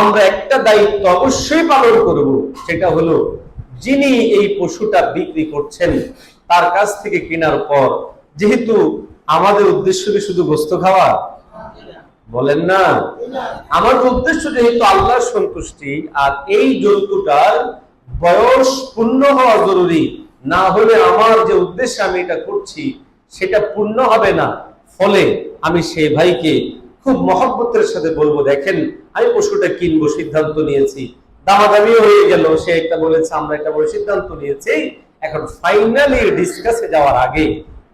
আমরা একটা দায়িত্ব অবশ্যই পালন করব, সেটা হলো যিনি এই পশুটা বিক্রি করছেন, তার কাছ থেকে কেনার পর, যেহেতু আমাদের উদ্দেশ্য কি শুধু গোস্ত খাওয়া? বলেন না। আমার উদ্দেশ্য যেহেতু আল্লাহর সন্তুষ্টি, আর এই জন্তুটার বয়স পূর্ণ হওয়া জরুরি। না হলে আমার যে উদ্দেশ্যে আমি এটা করছি, সেটা পূর্ণ হবে না। ফলে আমি সেই ভাইকে খুব মহব্বতের সাথে বলব, দেখেন, আমি পশুটা কিনবো, সিদ্ধান্ত নিয়েছি। দামাদামিও হয়ে গেল, সে একটা বলেছে, আমরা একটা বলে সিদ্ধান্ত নিয়েছি। এখন ফাইনালি ডিসকাসে যাওয়ার আগে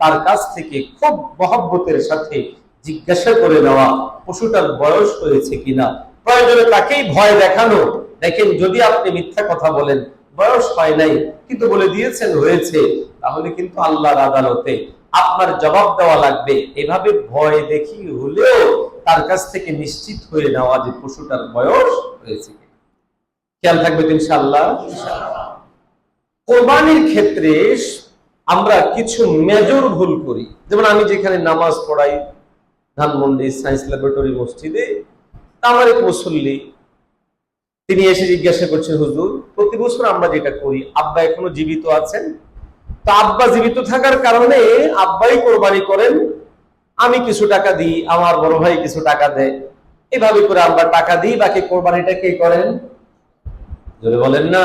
তার কাছ থেকে খুব মহব্বতের সাথে জিজ্ঞাসা করে নেওয়া, পশুটার বয়স হয়েছে কিনা। প্রয়োজনে তাকেই ভয় দেখানো। দেখেন, যদি আপনি মিথ্যা কথা বলেন, বয়স হয় নাই, কিন্তু বলে দিয়েছেন হয়েছে, তাহলে কিন্তু আল্লাহর আদালতে আপনার জবাব দেওয়া লাগবে। এভাবে ভয় দেখি হলেও তার কাছ থেকে নিশ্চিত হয়ে নেওয়া যে পশুটার বয়স হয়েছে খেয়াল থাকবে তো ইনশাআল্লাহ? কোরবানির ক্ষেত্রে আমরা কিছু মেজর ভুল করি। যেমন আমি যেখানে নামাজ পড়াই, ধানমন্ডি সায়েন্স ল্যাবরেটরি মসজিদে তা আমার এক মুসল্লি, তিনি এসে জিজ্ঞাসা করছেন, হুজুর, প্রতি বছর আমরা যেটা করি, আব্বা এখনও জীবিত আছেন? তো আব্বা জীবিত থাকার কারণে আব্বাই কোরবানি করেন আমি কিছু টাকা দিই, আমার বড় ভাই কিছু টাকা দেয়। এভাবে করে আমরা টাকা দিই, বাকি কোরবানিটা কে করেন? যদি বলেন না?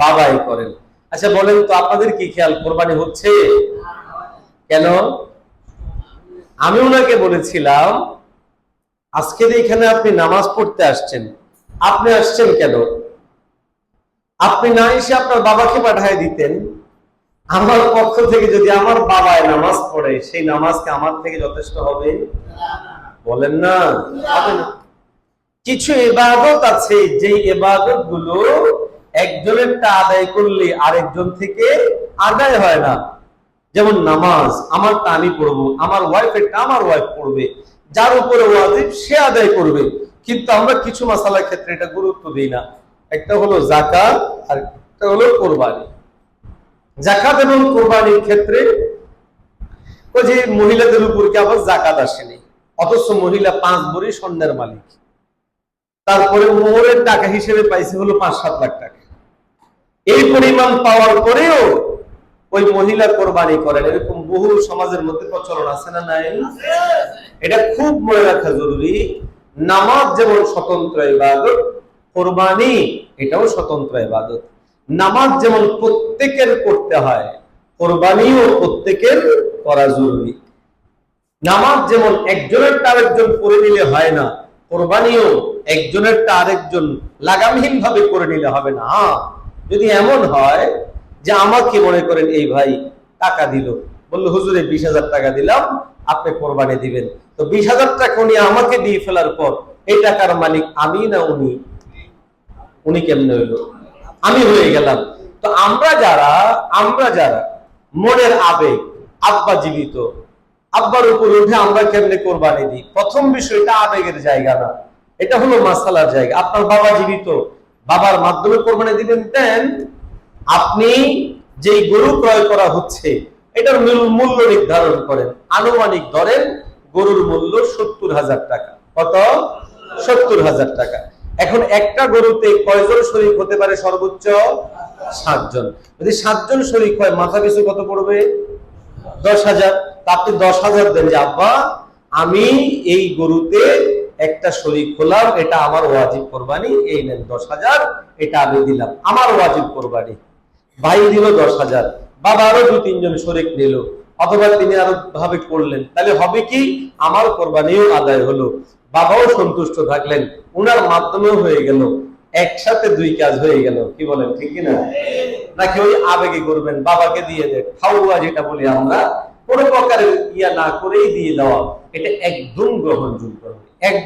বাবাই করেন। আচ্ছা বলেন তো আপনাদের কি খেয়াল কোরবানি হচ্ছে? কেন? আমি ওনাকে বলেছিলাম আজকে এখানে আপনি নামাজ পড়তে আসছেন। আপনি আসছেন কেন? আপনি না এসে আপনার বাবাকে পাঠায় দিতেন। আমার পক্ষ থেকে যদি আমার বাবায় নামাজ পড়ে, সেই নামাজকে আমার থেকে যথেষ্ট হবে? বলেন না। কিছু এবাদত আছে যে এবাদতগুলো একজনেরটা আদায় করলে আরেকজন থেকে আদায় হয় না। যেমন নামাজ আমারটা আমি পড়ব, আমার ওয়াইফেরটা আমার ওয়াইফ পড়বে, যার উপরে ওয়াজিব সে আদায় করবে। কিন্তু আমরা কিছু মাসালার ক্ষেত্রে এটা গুরুত্ব দিই না। একটা হলো জাকাত, আর একটা হলো কোরবানি। জাকাত এবং কোরবানির ক্ষেত্রে ওই যে মহিলাদের উপর কি আবার জাকাত আসেনি? অথচ মহিলা পাঁচ ভরি স্বর্ণের মালিক। তারপরে মোহরের টাকা হিসেবে পাইছে হলো পাঁচ সাত লাখ টাকা। এই পরিমাণ পাওয়ার পরেও ওই মহিলা কোরবানি করেন। এরকম বহু সমাজের মধ্যে প্রচলন আছে না নাই? এটা খুব মনে রাখা জরুরি। নামাজ যেমন স্বতন্ত্র ইবাদত, কোরবানি এটাও স্বতন্ত্র ইবাদত। নামাজ যেমন প্রত্যেকের করতে হয় কোরবানিও প্রত্যেকের করা জরুরি। নামাজ যেমন একজনের আরেকজন করে নিলে হয় না কোরবানিও একজনের আরেকজন লাগামহীন ভাবে করে নিলে হবে না। হ্যাঁ, যদি এমন হয় যে আমাকে মনে করেন এই ভাই টাকা দিল। বলল হুজুরে বিশ হাজার টাকা দিলাম আপনি কোরবানি দিবেন। তো বিশ হাজার টাকা উনি আমাকে দিয়ে ফেলার পর এই টাকার মালিক আমি না উনি? উনি কেমনে হইল? আমি হয়ে গেলাম। তো আমরা যারা আমরা যারা মনের আবেগ, আব্বা জীবিত, আব্বার উপর উঠে আমরা কেমনে কোরবানি দিই? প্রথম বিষয়টা আবেগের জায়গা না। এটা হলো মাসালার জায়গা। আপনার বাবা জীবিত, বাবার মাধ্যমে কোরবানি দিবেন, দেন আপনি যেই গরু ক্রয় করা হচ্ছে, এটার মূল- মূল্য নির্ধারণ করেন। আনুমানিক ধরেন গরুর মূল্য সত্তর হাজার টাকা। কত? সত্তর হাজার টাকা। এখন একটা গরুতে কয়জন শরীর হতে পারে সর্বোচ্চ? সাতজন। যদি সাতজন শরীর হয়, মাথা পিছু কত পড়বে? দশ হাজার। আপনি দশ হাজার দেন যে, আব্বা, আমি এই গরুতে একটা শরীর খোলাম এটা আমার ওয়াজিব কোরবানি, এই নেন দশ হাজার, এটা আমি দিলাম, আমার ওয়াজিব কোরবানি। ভাই দিল দশ হাজার। বাবা আরও দু, তিনজন শরিক নিল। অথবা তিনি আরও ভাবে করলেন তাহলে হবে কি? আমার কোরবানিও আদায় হলো। বাবাও সন্তুষ্ট থাকলেন, উনার মাধ্যমেও হয়ে গেল, একসাথে দুই কাজ হয়ে গেল। কি বলেন, ঠিক কিনা? নাকি ওই আবেগে করবেন, বাবাকে দিয়ে দেয় খাওয়া যেটা বলি আমরা, কোন প্রকারের ইয়া না করেই দিয়ে দেওয়া, এটা একদম গ্রহণযোগ্য।